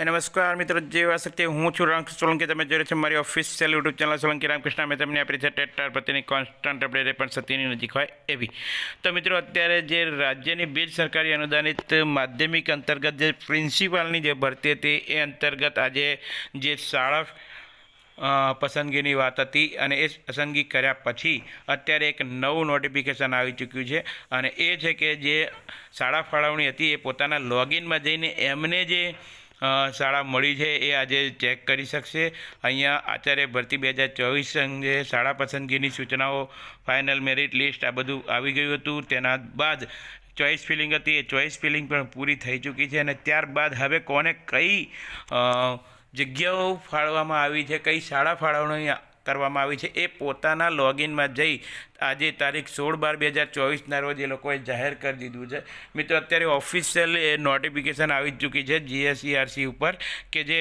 નમસ્કાર મિત્રો, જે આસક્તિ હું છું રામ સોલંકી. તમે જોઈ છે મારી official YouTube channel Solanki Ramkrishna. મેં તમને આપી છે ટેટર પ્રત્યેની કોન્સ્ટન્ટ અપડેટ પણ સત્યની નજીક હોય એવી. તો મિત્રો, અત્યારે જે રાજ્યની બિન સરકારી અનુદાનિત માધ્યમિક અંતર્ગત જે પ્રિન્સિપાલની જે ભરતી હતી, એ અંતર્ગત આજે જે શાળા પસંદગીની વાત હતી અને એ પસંદગી કર્યા પછી અત્યારે એક નવું નોટિફિકેશન આવી ચૂક્યું છે. અને એ છે કે જે શાળા ફાળવણી હતી, એ પોતાના લોગિનમાં જઈને એમને જે શાળા મળી છે એ આજે ચેક કરી શકશે. અહીંયા આચાર્ય ભરતી બે હજાર ચોવીસ અંગે શાળા પસંદગીની સૂચનાઓ ફાઇનલ મેરિટ લિસ્ટ આ બધું આવી ગયું હતું. તેના બાદ ચોઈસ ફિલિંગ હતી, એ ચોઈસ ફિલિંગ પણ પૂરી થઈ ચૂકી છે અને ત્યારબાદ હવે કોને કઈ જગ્યાઓ ફાળવામાં આવી છે, કઈ શાળા ફાળવણી કરવામાં આવી છે. એ પોતાના લોગિનમાં જઈ આજે તારીખ સોળ બાર બે હજાર ચોવીસના રોજ એ લોકોએ જાહેર કરી દીધું છે. મિત્રો, અત્યારે ઓફિશિયલ નોટિફિકેશન આવી ચૂકી છે જીએસઈઆરસી ઉપર કે જે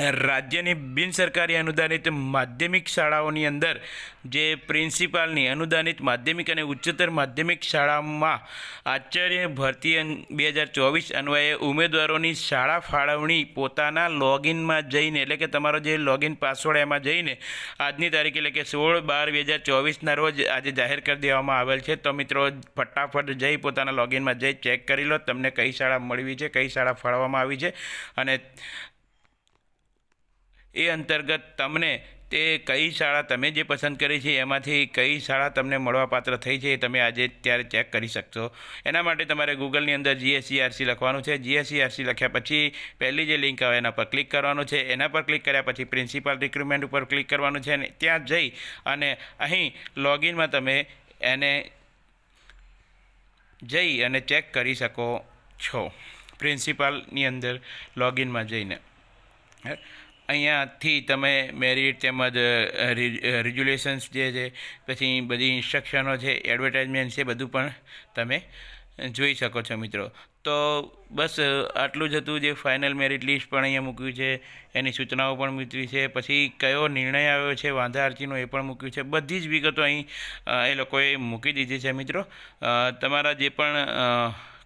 રાજ્યની બિનસરકારી અનુદાનિત માધ્યમિક શાળાઓની અંદર જે પ્રિન્સિપાલની અનુદાનિત માધ્યમિક અને ઉચ્ચતર માધ્યમિક શાળામાં આચાર્ય ભરતી બે હજાર ચોવીસ અન્વયે ઉમેદવારોની શાળા ફાળવણી પોતાના લોગિનમાં જઈને, એટલે કે તમારો જે લોગિન પાસવર્ડ એમાં જઈને આજની તારીખ એટલે કે સોળ બાર બે હજાર ચોવીસના રોજ આજે જાહેર કરી દેવામાં આવેલ છે. તો મિત્રો, ફટાફટ જઈ પોતાના લોગિનમાં જઈ ચેક કરી લો, તમને કઈ શાળા મળવી છે, કઈ શાળા ફાળવવામાં આવી છે અને એ અંતર્ગત તમને તે કઈ શાળા તમે જે પસંદ કરી છે, એમાંથી કઈ શાળા તમને મળવાપાત્ર થઈ છે, એ તમે આજે ત્યારે ચેક કરી શકશો. એના માટે તમારે ગૂગલની અંદર જીએસસીઆરસી લખવાનું છે. જીએસસીઆરસી લખ્યા પછી પહેલી જે લિંક આવે એના પર ક્લિક કરવાનું છે. એના પર ક્લિક કર્યા પછી પ્રિન્સિપાલ રિક્રુટમેન્ટ ઉપર ક્લિક કરવાનું છે અને ત્યાં જઈ અને અહીં લોગિનમાં તમે એને જઈ અને ચેક કરી શકો છો. પ્રિન્સિપાલની અંદર લોગિનમાં જઈને? અહીંયાથી તમે મેરિટ તેમજ રિઝ્યુલેશન્સ જે છે, પછી બધી ઇન્સ્ટ્રક્શનો છે એડવર્ટાઇઝમેન્ટ છે, બધું પણ તમે જોઈ શકો છો મિત્રો. તો બસ આટલું જ હતું જે ફાઇનલ મેરિટ લિસ્ટ પણ અહીંયા મૂક્યું છે, એની સૂચનાઓ પણ મૂકી છે, પછી કયો નિર્ણય આવ્યો છે, વાંધા અરજીનો એ પણ મૂક્યું છે, બધી જ વિગતો અહીં એ લોકોએ મૂકી દીધી છે મિત્રો. તમારા જે પણ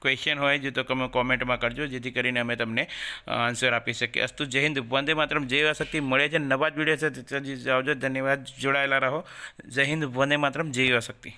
ક્વેશ્ચન હોય, જે તો તમે કોમેન્ટમાં કરજો, જેથી કરીને અમે તમને આન્સર આપી શકીએ. અસ્તુ જય હિન્દ, વંદે માતરમ. જે શક્તિ મળે છે નવા જ વીડિયો છે આવજો. ધન્યવાદ. જોડાયેલા રહો. જય હિન્દ, વંદે માતરમ. જય શક્તિ